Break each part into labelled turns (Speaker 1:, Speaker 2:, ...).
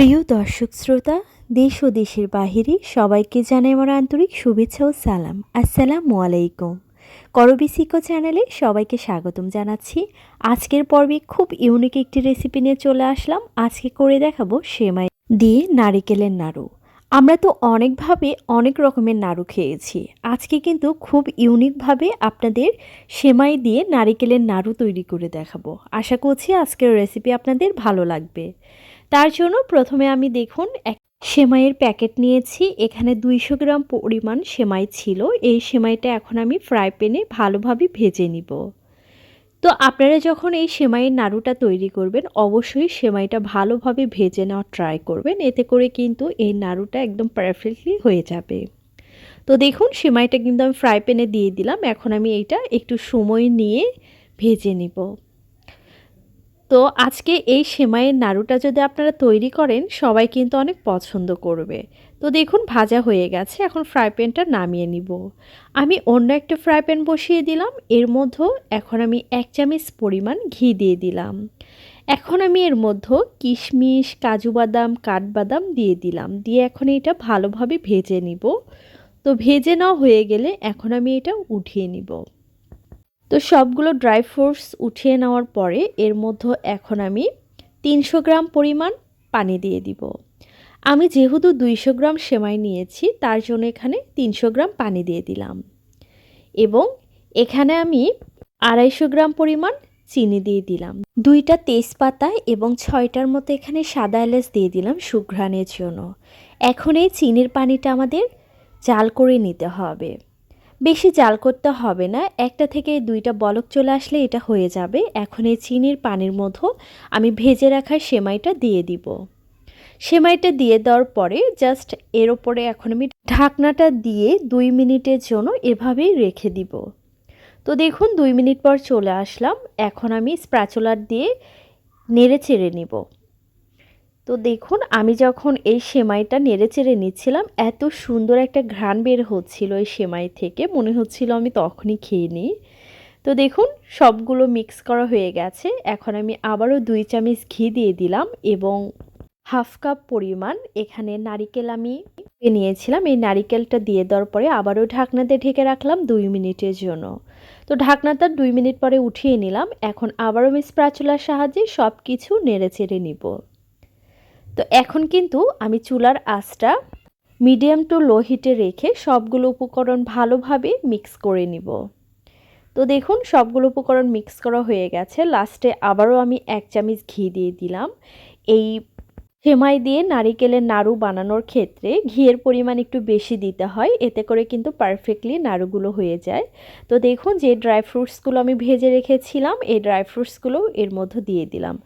Speaker 1: প্রিয় দর্শক শ্রোতা, দেশ ও দেশের বাহিরে সবাইকে জানাই আমার আন্তরিক শুভেচ্ছা ও সালাম। আসসালামু আলাইকুম। করবিসিকো চ্যানেলে সবাইকে স্বাগতম জানাচ্ছি। আজকের পর্বে খুব ইউনিক একটি রেসিপি নিয়ে চলে আসলাম। আজকে করে দেখাবো সেমাই দিয়ে নারিকেলের নাড়ু। আমরা তো অনেকভাবে অনেক রকমের নাড়ু খেয়েছি। আজকে কিন্তু খুব ইউনিকভাবে আপনাদের সেমাই দিয়ে নারিকেলের নাড়ু তৈরি করে দেখাবো। আশা করছি আজকের রেসিপি আপনাদের ভালো লাগবে। তার জন্য প্রথমে আমি দেখুন এক সেমাইয়ের প্যাকেট নিয়েছি। এখানে দুইশো গ্রাম পরিমাণ সেমাই ছিল। এই সেমাইটা এখন আমি ফ্রাই প্যানে ভালোভাবে ভেজে নিব। তো আপনারা যখন এই সেমাইয়ের নাড়ুটা তৈরি করবেন, অবশ্যই সেমাইটা ভালোভাবে ভেজে নেওয়ার ট্রাই করবেন। এতে করে কিন্তু এই নাড়ুটা একদম পারফেক্টলি হয়ে যাবে। তো দেখুন, সেমাইটা কিন্তু আমি ফ্রাই প্যানে দিয়ে দিলাম। এখন আমি এইটা একটু সময় নিয়ে ভেজে নিব। তো আজকে এই সেমাইয়ের নাড়ুটা যদি আপনারা তৈরি করেন, সবাই কিন্তু অনেক পছন্দ করবে। তো দেখুন, ভাজা হয়ে গেছে, এখন ফ্রাই প্যানটা নামিয়ে নিব। আমি অন্য একটা ফ্রাই প্যান বসিয়ে দিলাম, এর মধ্যে এখন আমি এক চামচ পরিমাণ ঘি দিয়ে দিলাম। এখন আমি এর মধ্যে কিশমিশ, কাজু বাদাম, কাঠবাদাম দিয়ে দিলাম, দিয়ে এখন এটা ভালোভাবে ভেজে নিব। তো ভেজে নেওয়া হয়ে গেলে এখন আমি এটা উঠিয়ে নিব। তো সবগুলো ড্রাই ফ্রুটস উঠিয়ে নেওয়ার পরে এর মধ্যে এখন আমি তিনশো গ্রাম পরিমাণ পানি দিয়ে দিব। আমি যেহেতু দুইশো গ্রাম সেমাই নিয়েছি, তার জন্য এখানে তিনশো গ্রাম পানি দিয়ে দিলাম। এবং এখানে আমি আড়াইশো গ্রাম পরিমাণ চিনি দিয়ে দিলাম। দুইটা তেজপাতা এবং ছয়টার মতো এখানে সাদা এলাচ দিয়ে দিলাম সুঘ্রাণের জন্য। এখন এই চিনির পানিটা আমাদের জাল করে নিতে হবে। বেশি জাল করতে হবে না। একটা থেকে দুইটা বলক চলে আসলে এটা হয়ে যাবে। এখন এই চিনির পানির মধ্যে আমি ভেজে রাখা সেমাইটা দিয়ে দিব। সেমাইটা দিয়ে দেওয়ার পরে জাস্ট এর ওপরে এখন আমি ঢাকনাটা দিয়ে দুই মিনিটের জন্য এভাবেই রেখে দিব। তো দেখুন, দুই মিনিট পর চলে আসলাম। এখন আমি স্প্রাচুলার দিয়ে নেড়ে চেড়ে নিব। তো দেখুন, আমি যখন এই সেমাইটা নেড়ে চেড়ে নিচ্ছিলাম, এত সুন্দর একটা ঘ্রাণ বের হচ্ছিল এই সেমাই থেকে। মনে হচ্ছিল আমি তখনই খেয়ে নিই। তো দেখুন, সবগুলো মিক্স করা হয়ে গেছে। এখন আমি আবারও দুই চামচ ঘি দিয়ে দিলাম এবং হাফ কাপ পরিমাণ এখানে নারিকেল আমি নিয়েছিলাম। এই নারিকেলটা দিয়ে দেওয়ার পরে আবারও ঢাকনাতে ঢেকে রাখলাম দুই মিনিটের জন্য। তো ঢাকনাটা দুই মিনিট পরে উঠিয়ে নিলাম। এখন আবারও আমি স্প্রাচুলার সাহায্যে সব কিছু নেড়ে চেড়ে নিব। তো এখন কিন্তু আমি চুলার আঁচটা মিডিয়াম টু লো হিটে রেখে সবগুলো উপকরণ ভালোভাবে মিক্স করে নিব। তো দেখুন, সবগুলো উপকরণ মিক্স করা হয়ে গেছে। লাস্টে আবারও আমি এক চামচ ঘি দিয়ে দিলাম। এই সেমাই দিয়ে নারিকেলের নাড়ু বানানোর ক্ষেত্রে ঘিয়ের পরিমাণ একটু বেশি দিতে হয়। এতে করে কিন্তু পারফেক্টলি নাড়ুগুলো হয়ে যায়। তো দেখুন, যে ড্রাই ফ্রুটসগুলো আমি ভেজে রেখেছিলাম, এই ড্রাই ফ্রুটসগুলো এর মধ্যে দিয়ে দিলাম।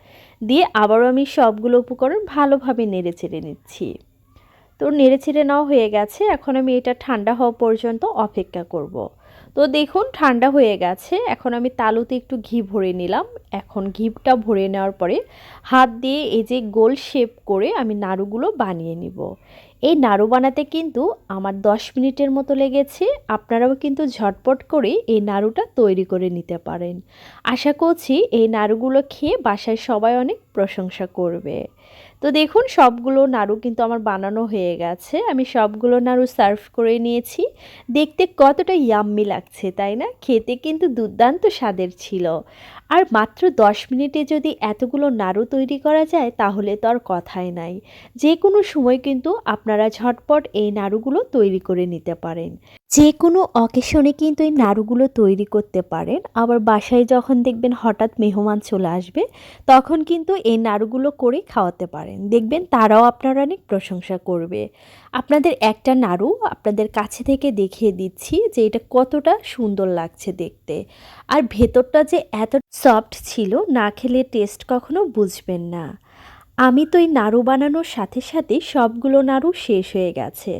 Speaker 1: দিয়ে আবারও আমি সবগুলো উপকরণ ভালোভাবে নেড়ে ছেড়ে নিচ্ছি। তো নেড়ে ছেড়ে নেওয়া হয়ে গেছে। এখন আমি এটা ঠান্ডা হওয়া পর্যন্ত অপেক্ষা করব। তো দেখুন, ঠান্ডা হয়ে গেছে। এখন আমি তালুতে একটু ঘি ভরে নিলাম। এখন ঘিটা ভরে নেওয়ার পরে হাত দিয়ে এই যে গোল শেপ করে আমি নাড়ুগুলো বানিয়ে নিব। এই নাড়ু বানাতে কিন্তু আমার দশ মিনিটের মতো লেগেছে। আপনারাও কিন্তু ঝটপট করে এই নাড়ুটা তৈরি করে নিতে পারেন। আশা করছি এই নাড়ুগুলো খেয়ে বাসায় সবাই অনেক প্রশংসা করবে। তো দেখুন, সবগুলো নাড়ু কিন্তু আমার বানানো হয়ে গেছে। আমি সবগুলো নাড়ু সার্ভ করে নিয়েছি। দেখতে কতটা ইয়াম্মি লাগছে, তাই না? খেতে কিন্তু দুর্দান্ত স্বাদের ছিল। আর মাত্র দশ মিনিটে যদি এতগুলো নাড়ু তৈরি করা যায়, তাহলে তো আর কথাই নাই। যে কোনো সময় কিন্তু আপনারা ঝটপট এই নাড়ুগুলো তৈরি করে নিতে পারেন। যে কোনো অকেশনে কিন্তু এই নাড়ুগুলো তৈরি করতে পারেন। আবার বাসায় যখন দেখবেন হঠাৎ মেহমান চলে আসবে, তখন কিন্তু এই নাড়ুগুলো করে খাওয়াতে পারেন। দেখবেন তারাও আপনার অনেক প্রশংসা করবে। আপনাদের একটা নাড়ু আপনাদের কাছে থেকে দেখিয়ে দিচ্ছি যে এটা কতটা সুন্দর লাগছে দেখতে। আর ভেতরটা যে এত সফট ছিল, না খেলে টেস্ট কখনো বুঝবেন না। আমি তো এই নাড়ু বানানোর সাথে সাথে সবগুলো নাড়ু শেষ হয়ে গেছে।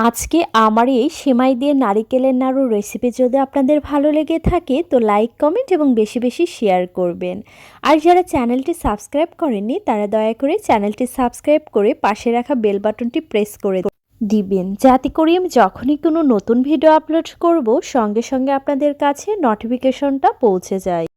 Speaker 1: আজকে আমার এই সেমাই দিয়ে নারিকেলের নাড়ু রেসিপি যদি আপনাদের ভালো লেগে থাকে, তো লাইক কমেন্ট এবং বেশি বেশি শেয়ার করবেন। আর যারা চ্যানেলটি সাবস্ক্রাইব করেননি, তারা দয়া করে চ্যানেলটি সাবস্ক্রাইব করে পাশে রাখা বেল বাটনটি প্রেস করে দিবেন। যাতে করে আমি যখনই কোনো নতুন ভিডিও আপলোড করব, সঙ্গে সঙ্গে আপনাদের কাছে নোটিফিকেশনটা পৌঁছে যায়।